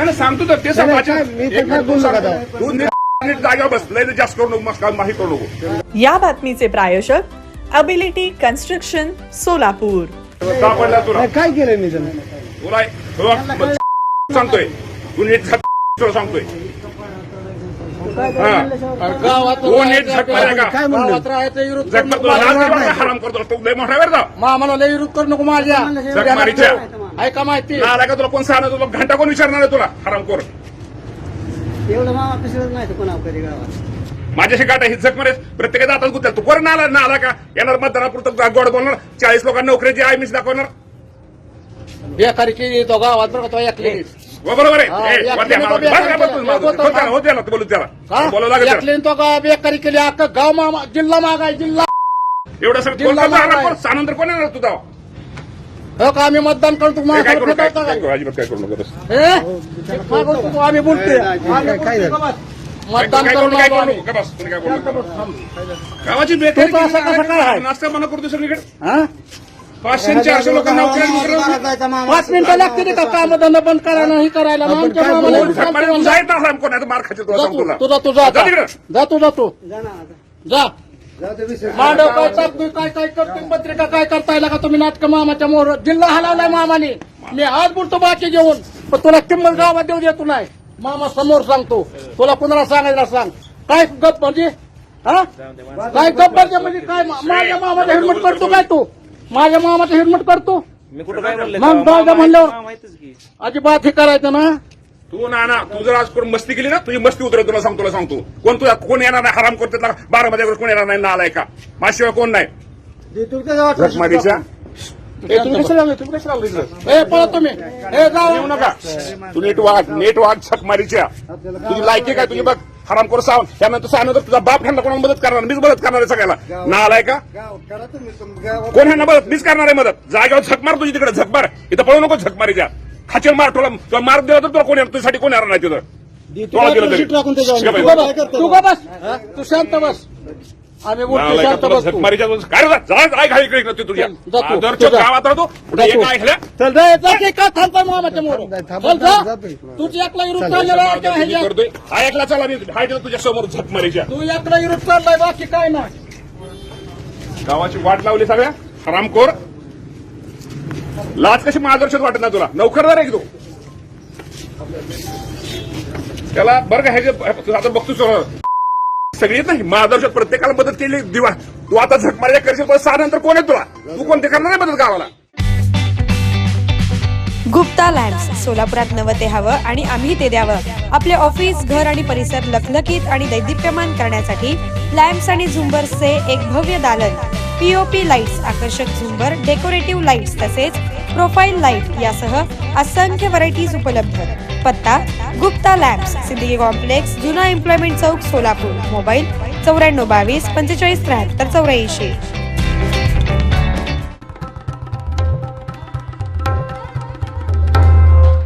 नाही सांगतो तर ते नाही, समाजात- काय, मी तर एक काय मिनिट बोललो सांगतो. का तू नीट नीट जागेवर बस लय जास्त करू नको मग माही करू नको या बातमीचे प्रायोजक अबिलिटी कन्स्ट्रक्शन सोलापूर काय केलं मी तुला सांगतोय तू नीट सांगतोय हा. हराम करतो तू लय मोठा विरोध करू नको माझ्या ऐका माहिती. आला का तुला कोण सांगणार? तुला घंटा कोण विचारणार आहे तुला? हराम कर एवढं मामा पिसळत नाही कोणा कधी गावात? माझ्याशी गाठा ही जख मारे प्रत्येकाचा आता गुत्या तू कोण आला ना आला का येणार मतदानापुरतं गोड बोलणार. चाळीस लोकांना नोकरीची आय मिस दाखवणार. बेकारी केली तो गावात बरं का? तो हो, बरोबर हा, आहे ए, या वरती आम्हाला- बस हो त्याला बोलू त्याला. बोलावं लागेल त्याला. ऐकले तो गाव बेकारी केली? अख्खा गाव मामा जिल्हा मागाय जिल्हा एवढं सगळं जिल्हा? मागाय. कोण? सानंतर कोण येणार तुझा हो का आम्ही मतदान करतो काय माझ्यावर करू काय फेटाळता काय? करू अजिबात काय करू नको. हे? तो, आम्ही बोलतोय मतदान काय करून करू काय करू आम्ही. नको का बस तुम्ही काय करू नका. गावाची बेकारी तो तर असं कसं काय आहे? नाश्ता मना करतो सगळीकडे हा? पाचशे आणि चारशे लोकांना पाच मिनिटं लागते का काम धंदा बंद करायला हे करायला मग आमच्या मामाला सकाळी तर मार खायचे तुला जा सांगतो तू तुला. तुझा तुझा जा आता. तिकडं. जा तू जा तू जा मांडव काय टाकतोय काय काय करतोय पत्रिका काय करताय? का तुम्ही नाटक मामाच्या मोर जिल्हा हलवलाय मामाने. मी आज बोलतो बाकी घेऊन. पण तुला किंमत गावात देऊ देतो नाही. मामा समोर सांगतो. तुला कुणाला सांगायला सांग. काय गप म्हणजे? हा? काय गप म्हणजे म्हणजे काय? माझ्या मामाचा हेल्मेट करतो काय तू? माझ्या मामाचा हेल्मेट करतो? मग दादा म्हणल्यावर अजिबात हे करायचं ना? तू ना ना तू जर आज कोण मस्ती केली ना तुझी मस्ती उतरेल तुला सांगतो तुला सांगतो. कोण तुला कोण येणार नाही हराम करते बारा मध्ये कोण येणार नाही ना आलाय का माझ्याशिवाय कोण नाही. तुम्ही. कशाला येऊ नका. तू नीट वाग नीट वाग झकमारीच्या तुझी लायकी काय तुझी बघ. हराम करू सावून त्यानंतर सांगतो तुझा बाप ह्यांना कोणाला मदत करणार? मीच मदत करणार आहे सगळ्याला. ना आलाय का कोण ह्यांना मदत? मीच करणार आहे मदत. जागेवर झक मार तुझी तिकडे झक मार इथं पळू नको झक मारीच्या खाचेल मार तुला तुला मार दिला तर तुला कोण तुझ्यासाठी कोण येणार नाही तिथं? तुला दिलं तरी. तू. का बस. शांत बस. आम्ही बोलतो नालायका, शांत तुला बस. तू. झकमारीच्या दोन- काय रे जा, जा, जा, घाई इकडे इकडे तुझ्या जा तू, आदरच्या तू जा. गावात राहतो. कुठे जा एक तू. ऐकल्या चल जा जा की का थांबतोय मामाच्या मोर? नाही, थांबा, चल जा. जातोय. तुझी एकला चाललेला आहे का ह्याच्यात? करतोय. हा ऐकला चला मी हाय दिलं तुझ्या समोर झकमारीच्या तू एकला विरोध चाललाय बाकी काय नाही. गावाची वाट लावली सगळ्या? हरामखोर लाज कशी मार्गदर्शक वाटत नाही तुला? नोकरदार आहे तू त्याला बरं का ह्याचे तू आता बघतो सगळी. नाही मार्गदर्शक प्रत्येकाला मदत केली दिवा. तू आता झक मारायला करशील पण सहा नंतर कोण आहे तुला? तू कोणते करणार नाही मदत गावाला? गुप्ता लॅम्प्स सोलापुरात नवं ते हवं आणि आम्ही ते द्यावं. आपले ऑफिस घर आणि परिसर लखलखीत आणि दैदिप्यमान करण्यासाठी लॅम्प्स आणि झुंबर्सचे एक भव्य दालन. पीओपी लाईट्स आकर्षक झुंबर डेकोरेटिव्ह लाईट्स तसेच प्रोफाईल लाइट यासह असंख्य व्हरायटीज उपलब्ध. पत्ता गुप्ता लॅम्प्स सिद्दीकी कॉम्प्लेक्स जुना एम्प्लॉयमेंट चौक सोलापूर मोबाईल चौऱ्याण्णव बावीस पंचेचाळीस त्र्याहत्तर चौऱ्याऐंशी.